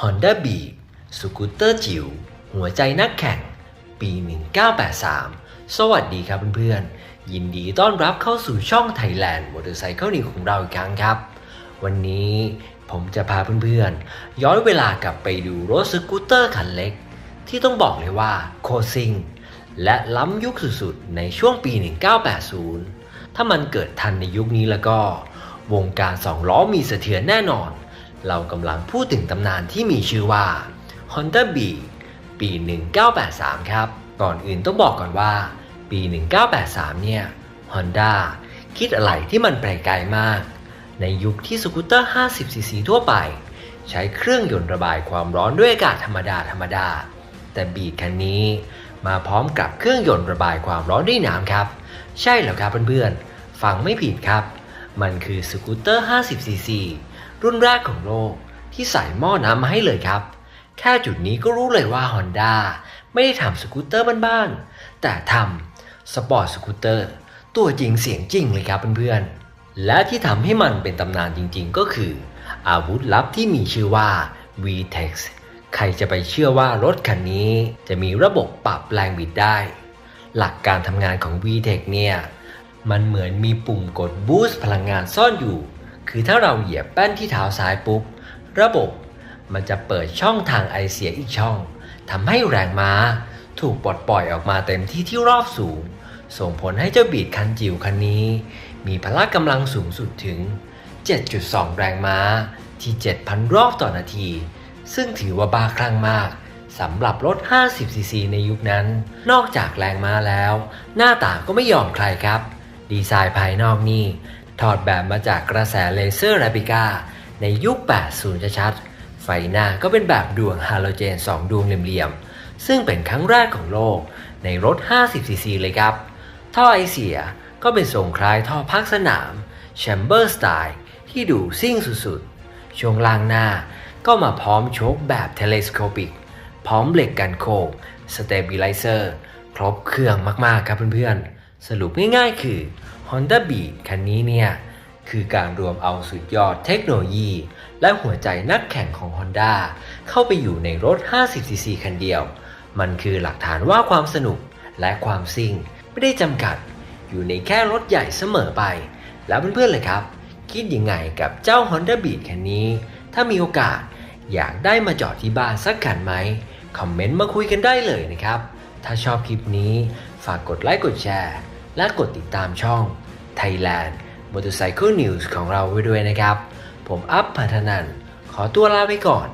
Honda Beat สกูตเตอร์จิ๋วหัวใจนักแข่ง ปี 1983 สวัสดีครับเพื่อนๆ ยินดีต้อนรับเข้าสู่ช่อง Thailand Motorcycle News ของเราอีกครั้งครับ วันนี้ผมจะพาเพื่อนๆ ย้อนเวลากลับไปดูรถสกูตเตอร์คันเล็ก ที่ต้องบอกเลยว่าโคซิงและล้ำยุคสุดๆ ในช่วงปี 1980 ถ้ามันเกิดทันในยุคนี้แล้วก็ วงการสองล้อมีเสถียรแน่นอน เรากำลังพูดถึงตำนานที่มีชื่อว่า Honda Beat ปี 1983 ครับ ก่อนอื่นต้องบอกก่อนว่า ปี 1983 เนี่ย Honda คิดอะไรที่มันไปไกลมาก ในยุคที่สกูตเตอร์ 50cc ทั่วไป ใช้เครื่องยนต์ระบายความร้อนด้วยอากาศธรรมดาธรรมดา แต่บีดคันนี้มาพร้อมกับเครื่องยนต์ระบายความร้อนด้วยน้ำครับ ใช่แล้วครับเพื่อนๆ ฟังไม่ผิดครับ มันคือสกูตเตอร์ 50cc รุ่นแรกของโลกที่ใส่หม้อน้ำมาให้เลยครับ แค่จุดนี้ก็รู้เลยว่า Honda ไม่ได้ทำสกูตเตอร์บ้านๆ แต่ทำสปอร์ตสกูตเตอร์ตัวจริงเสียงจริงเลยครับเพื่อนๆ และที่ทำให้มันเป็นตำนานจริงๆ ก็คือ อาวุธลับที่มีชื่อว่า VTEX ใครจะไปเชื่อว่ารถคันนี้จะมีระบบปรับแรงบิดได้ หลักการทำงานของ VTEC เนี่ย มันเหมือนมีปุ่มกดบูสต์พลังงานซ่อนอยู่ คือถ้าเราเหยียบแป้นที่เท้าซ้ายปุ๊บ ระบบมันจะเปิดช่องทางไอเสียอีกช่องทำให้แรงม้า ถูกปลดปล่อยออกมาเต็มที่ที่รอบสูง ส่งผลให้เจ้าบีดคันจิ๋วคันนี้ มีพละกำลังสูงสุดถึง 7.2 แรงม้าที่ 7,000 รอบต่อนาที ซึ่งถือว่าบ้าคลั่งมากสำหรับรถ 50cc ในยุคนั้น นอกจากแรงม้าแล้ว หน้าตาก็ไม่ยอมใครครับ ดีไซน์ภายนอกนี่ถอดแบบมาจากกระแสเลเซอร์แรปิก้าในยุค 80 ชัดๆ ไฟหน้าก็เป็นแบบดวงฮาโลเจน 2 ดวงเหลี่ยมๆ ซึ่งเป็นครั้งแรกของโลกในรถ 50cc เลยครับ ท่อไอเสียก็เป็นทรงคล้ายท่อพักสนามแชมเบอร์สไตล์ที่ดูซิ่งสุดๆ ช่วงล่างหน้าก็มาพร้อมโชคแบบเทเลสโคปิก พร้อมเหล็กกันโค้งสเตเบลิเซอร์ ครบเครื่องมากๆครับเพื่อนๆ สรุปง่ายๆคือ Honda Beat คันนี้เนี่ยคือการรวมเอาสุดยอดเทคโนโลยี และหัวใจนักแข่งของ Honda เข้าไปอยู่ในรถ 50cc คันเดียว มันคือหลักฐานว่าความสนุกและความซิ่ง ไม่ได้จำกัด อยู่ในแค่รถใหญ่เสมอไป แล้วเพื่อนๆเลยครับ คิดยังไงกับเจ้า Honda Beat คันนี้ ถ้ามีโอกาสอยากได้มาจอดที่บ้านสักคันไหม คอมเมนต์มาคุยกันได้เลยนะครับ ถ้าชอบคลิปนี้ ฝากกดไลค์กดแชร์ และกดติดตามช่อง Thailand Motorcycle News ของเราไว้ด้วยนะครับ ผมอัพพัฒนันขอตัวลาไปก่อน